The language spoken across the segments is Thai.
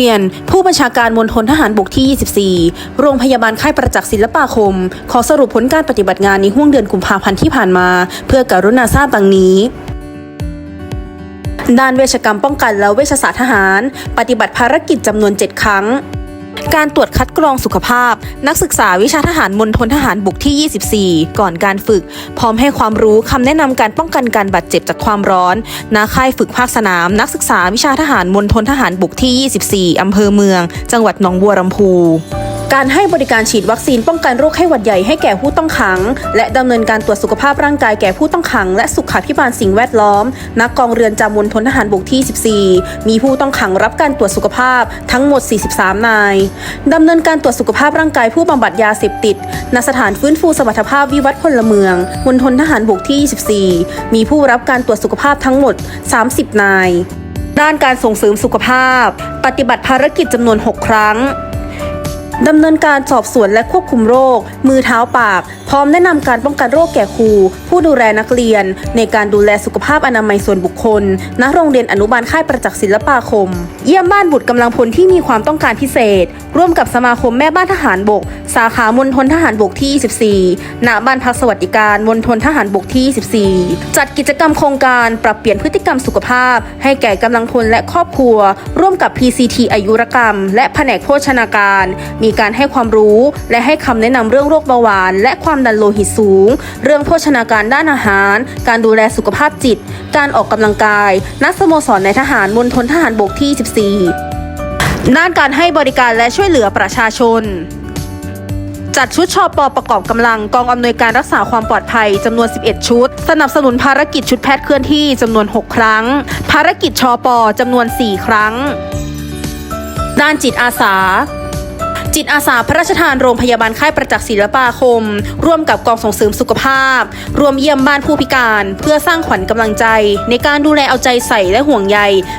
รียน ผู้บัญชาการมณฑลทหารบกที่ 24 โรงพยาบาลค่ายประจักษ์ศิลปาคม ขอสรุปผลการปฏิบัติงานในห่วงเดือนกุมภาพันธ์ที่ผ่านมา เพื่อการุณาทราบดังนี้ด้านเวชกรรมป้องกันและเวชศาสตร์ทหาร ปฏิบัติภารกิจจำนวน 7 ครั้ง การตรวจคัดกรองสุขภาพ นักศึกษาวิชาทหารมณฑลทหารบกที่ 24 ก่อนการฝึก พร้อมให้ความรู้คำแนะนำการป้องกันการบาดเจ็บจากความร้อนณค่ายฝึกภาคสนาม นักศึกษาวิชาทหารมณฑลทหารบกที่ 24 อำเภอเมือง จังหวัดหนองบัวลำพู การให้บริการฉีดวัคซีนป้องกันโรคไข้หวัดใหญ่ให้แก่ผู้ต้องขัง และดำเนินการตรวจสุขภาพร่างกายแก่ผู้ต้องขัง และสุขาภิบาลสิ่งแวดล้อมณกองเรือนจำมณฑลทหารบกที่ 14 มีผู้ต้องขังรับการตรวจสุขภาพทั้งหมด 43 นายดำเนินการตรวจสุขภาพร่างกายผู้บำบัดยาเสพติดณสถานฟื้นฟูสมรรถภาพวิวัฒน์พลเมืองมณฑลทหารบกที่ 24 มีผู้รับการตรวจสุขภาพทั้งหมด 30 นายด้านการส่งเสริมสุขภาพ ปฏิบัติภารกิจจำนวน 6 ครั้ง ดำเนินการสอบสวนและควบคุมโรค มือเท้าปาก พร้อมแนะนำการป้องกันโรคแก่ครู ผู้ดูแลนักเรียน ในการดูแลสุขภาพอนามัยส่วนบุคคล ณ โรงเรียนอนุบาลค่ายประจักษ์ศิลปาคม เยี่ยมบ้านบุตรกำลังพลที่มีความต้องการพิเศษ ร่วมกับสมาคมแม่บ้านทหารบก สาขามณฑลทหารบกที่ 24 ณ บ้านพักสวัสดิการมณฑลทหารบกที่ 24 จัดกิจกรรมโครงการปรับเปลี่ยนพฤติกรรมสุขภาพ ให้แก่กำลังพลและครอบครัว ร่วมกับ PCT อายุรกรรม และแผนกโภชนาการ มีการให้ความรู้ และให้คำแนะนำเรื่องโรคเบาหวาน และความดันโลหิตสูง เรื่องโภชนาการด้านอาหาร การดูแลสุขภาพจิต การออกกำลังกาย นักสโมสรในทหารมณฑลทหารบกที่ 14 ด้านการให้บริการและช่วยเหลือประชาชน จัดชุดชอปอประกอบกำลังกองอำนวยการรักษาความปลอดภัยจำนวน 11 ชุด สนับสนุนภารกิจชุดแพทย์เคลื่อนที่จำนวน 6 ครั้ง ภารกิจชอปอจำนวน 4 ครั้ง ด้านจิตอาสา จิตอาสาพระราชทานโรงพยาบาลค่ายประจักษ์ศิลปาคม ร่วมกับกองส่งเสริมสุขภาพ รวมเยี่ยมบ้านผู้พิการ เพื่อสร้างขวัญกำลังใจ ในการดูแลเอาใจใส่และห่วงใย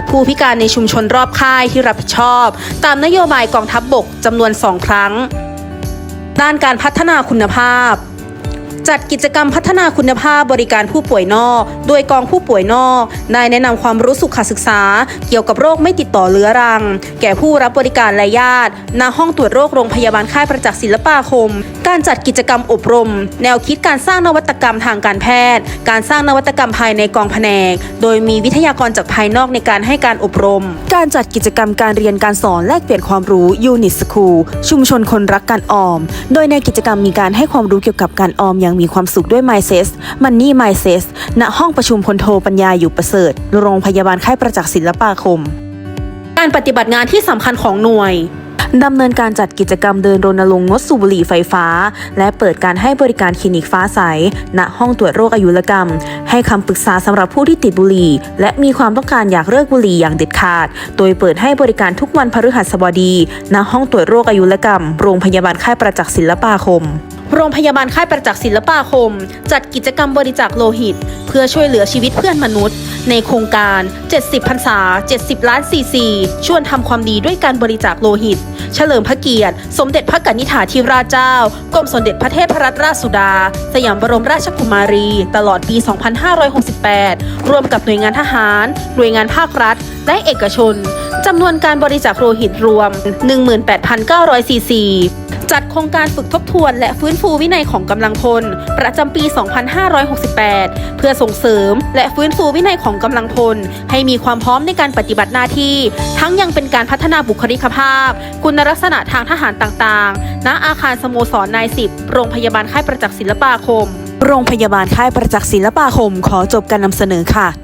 ผู้พิการในชุมชนรอบค่ายที่รับผิดชอบ ตามนโยบายกองทัพบบกจำนวนสองครั้ง ด้านการพัฒนาคุณภาพ จัดกิจกรรมพัฒนาคุณภาพบริการผู้ป่วยนอก โดยกองผู้ป่วยนอกได้แนะนำความรู้สุขศึกษา เกี่ยวกับโรคไม่ติดต่อเรื้อรัง แก่ผู้รับบริการและญาติณห้องตรวจโรคโรงพยาบาลค่ายประจักษ์ศิลปาคม การจัดกิจกรรมอบรม แนวคิดการสร้างนวัตกรรมทางการแพทย์ การสร้างนวัตกรรมภายในกองแผนก โดยมีวิทยากรจากภายนอกในการให้การอบรม การจัดกิจกรรมการเรียนการสอนแลกเปลี่ยนความรู้ยูนิตสคูลชุมชนคนรักการออม โดยในกิจกรรมมีการให้ความรู้เกี่ยวกับการออมอย่างมีความสุขด้วย m y s e s Money m y s e s ณห้องประชุมพลโทปัญญาอยู่ประเสริฐ โรงพยาบาลค่ายประจักษ์ศิลปาคม การปฏิบัติงานที่สำคัญของหน่วยดำเนินการจัดกิจกรรมเดินรณรงค์งดสูบบุหรี่ไฟฟ้า และเปิดการให้บริการคลินิกฟ้าใส ณ ห้องตรวจโรคอายุรกรรม ให้คำปรึกษาสำหรับผู้ที่ติดบุหรี่ และมีความต้องการอยากเลิกบุหรี่อย่างเด็ดขาด โดยเปิดให้บริการทุกวันพฤหัสบดี ณ ห้องตรวจโรคอายุรกรรม โรงพยาบาลค่ายประจักษ์ศิลปาคม โรงพยาบาลค่ายประจักษ์ศิลปาคม จัดกิจกรรมบริจาคโลหิต เพื่อช่วยเหลือชีวิตเพื่อนมนุษย์ ในโครงการ 70พรรษา 70 ล้านซีซีชวนทำความดีด้วยการบริจาคโลหิต เฉลิมพระเกียรติ สมเด็จพระกนิษฐาธิราชเจ้ากรมสมเด็จพระเทพรัตนราชสุดา สยามบรมราชกุมารี ตลอดปี 2568 ร่วมกับหน่วยงานทหาร หน่วยงานภาครัฐ และเอกชนจำนวนการบริจาคโลหิตรวม 18,900ซีซี จัดโครงการฝึกทบทวน และฟื้นฟูวินัยของกำลังพล ประจำปี 2568 เพื่อส่งเสริม และฟื้นฟูวินัยของกำลังพล ให้มีความพร้อมในการปฏิบัติหน้าที่ ทั้งยังเป็นการพัฒนาบุคลิกภาพ คุณลักษณะทางทหารต่างๆ ณ อาคารสโมสรนายสิบโรงพยาบาลค่ายประจักษ์ศิลปาคม โรงพยาบาลค่ายประจักษ์ศิลปาคม ขอจบการนำเสนอค่ะ